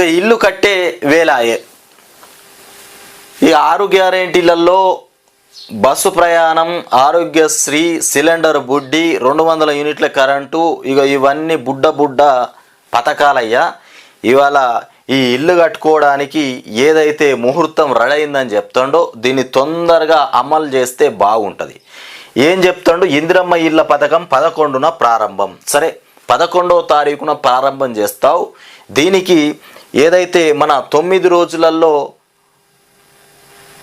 ఇక ఇల్లు కట్టే వేలాయే ఈ ఆరు గ్యారెంటీలలో బస్సు ప్రయాణం ఆరోగ్యశ్రీ సిలిండర్ బుడ్డి రెండు వందల యూనిట్ల కరెంటు ఇక ఇవన్నీ బుడ్డ బుడ్డ పథకాలయ్యా. ఇవాళ ఈ ఇల్లు కట్టుకోవడానికి ఏదైతే ముహూర్తం రెడీ చెప్తాడో దీన్ని తొందరగా అమలు చేస్తే బాగుంటుంది. ఏం చెప్తాడు? ఇందిరమ్మ ఇళ్ళ పథకం పదకొండున ప్రారంభం. సరే పదకొండవ తారీఖున ప్రారంభం చేస్తావు. దీనికి ఏదైతే మన తొమ్మిది రోజులలో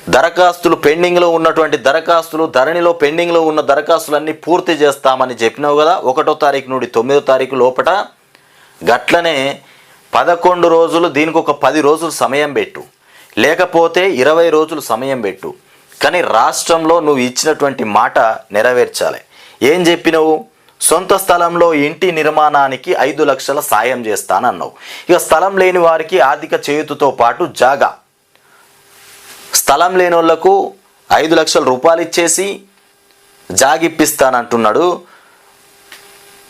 దరఖాస్తులు పెండింగ్లో ఉన్నటువంటి దరఖాస్తులు ధరణిలో పెండింగ్లో ఉన్న దరఖాస్తులన్నీ పూర్తి చేస్తామని చెప్పినావు కదా ఒకటో తారీఖు నుండి తొమ్మిదో తారీఖు లోపట గట్లనే పదకొండు రోజులు దీనికి ఒక పది రోజులు సమయం పెట్టు. లేకపోతే ఇరవై రోజులు సమయం పెట్టు. కానీ రాష్ట్రంలో నువ్వు ఇచ్చినటువంటి మాట నెరవేర్చాలి. ఏం చెప్పినావు? సొంత స్థలంలో ఇంటి నిర్మాణానికి ఐదు లక్షల సాయం చేస్తానన్నావు. ఇక స్థలం లేని వారికి ఆర్థిక చేయుతుతో పాటు జాగా. స్థలం లేని వాళ్ళకు ఐదు లక్షల రూపాయలు ఇచ్చేసి జాగిప్పిస్తానంటున్నాడు.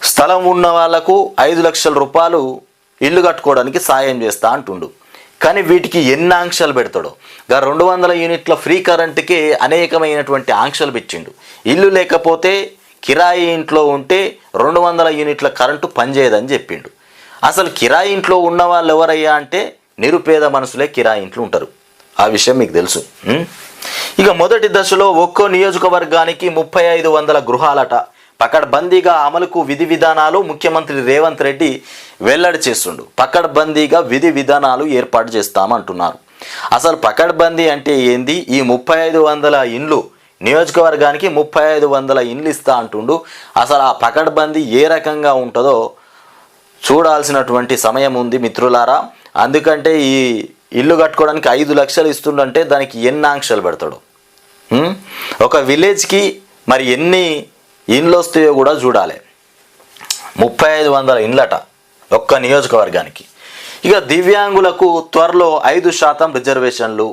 స్థలం ఉన్న వాళ్ళకు ఐదు లక్షల రూపాయలు ఇల్లు కట్టుకోవడానికి సాయం చేస్తా అంటుండు. కానీ వీటికి ఎన్ని ఆంక్షలు పెడతాడో? గా రెండు వందల యూనిట్ల ఫ్రీ కరెంట్కి అనేకమైనటువంటి ఆంక్షలు పెట్టిండు. ఇల్లు లేకపోతే కిరాయి ఇంట్లో ఉంటే రెండు వందల యూనిట్ల కరెంటు పనిచేయదని చెప్పిండు. అసలు కిరాయి ఇంట్లో ఉన్న వాళ్ళు ఎవరయ్యా అంటే నిరుపేద మనసులే కిరాయి ఇంట్లో ఉంటారు. ఆ విషయం మీకు తెలుసు. ఇక మొదటి దశలో ఒక్కో నియోజకవర్గానికి ముప్పై ఐదు వందల గృహాలట. పకడ్బందీగా అమలుకు విధి విధానాలు ముఖ్యమంత్రి రేవంత్ రెడ్డి వెల్లడి చేస్తుండు. పకడ్బందీగా విధి విధానాలు ఏర్పాటు చేస్తామంటున్నారు. అసలు పకడ్బందీ అంటే ఏంది? ఈ ముప్పై ఐదు వందల ఇండ్లు నియోజకవర్గానికి ముప్పై ఐదు వందల ఇండ్లు ఇస్తా అంటుండు. అసలు ఆ పకడ్బందీ ఏ రకంగా ఉంటుందో చూడాల్సినటువంటి సమయం ఉంది మిత్రులారా. అందుకంటే ఈ ఇల్లు కట్టుకోవడానికి ఐదు లక్షలు ఇస్తుండంటే దానికి ఎన్ని ఆంక్షలు పెడతాడు? ఒక విలేజ్కి మరి ఎన్ని ఇండ్లు వస్తాయో కూడా చూడాలి. ముప్పై ఐదు వందల ఇండ్లట ఒక్క నియోజకవర్గానికి. ఇక దివ్యాంగులకు త్వరలో ఐదు శాతం రిజర్వేషన్లు.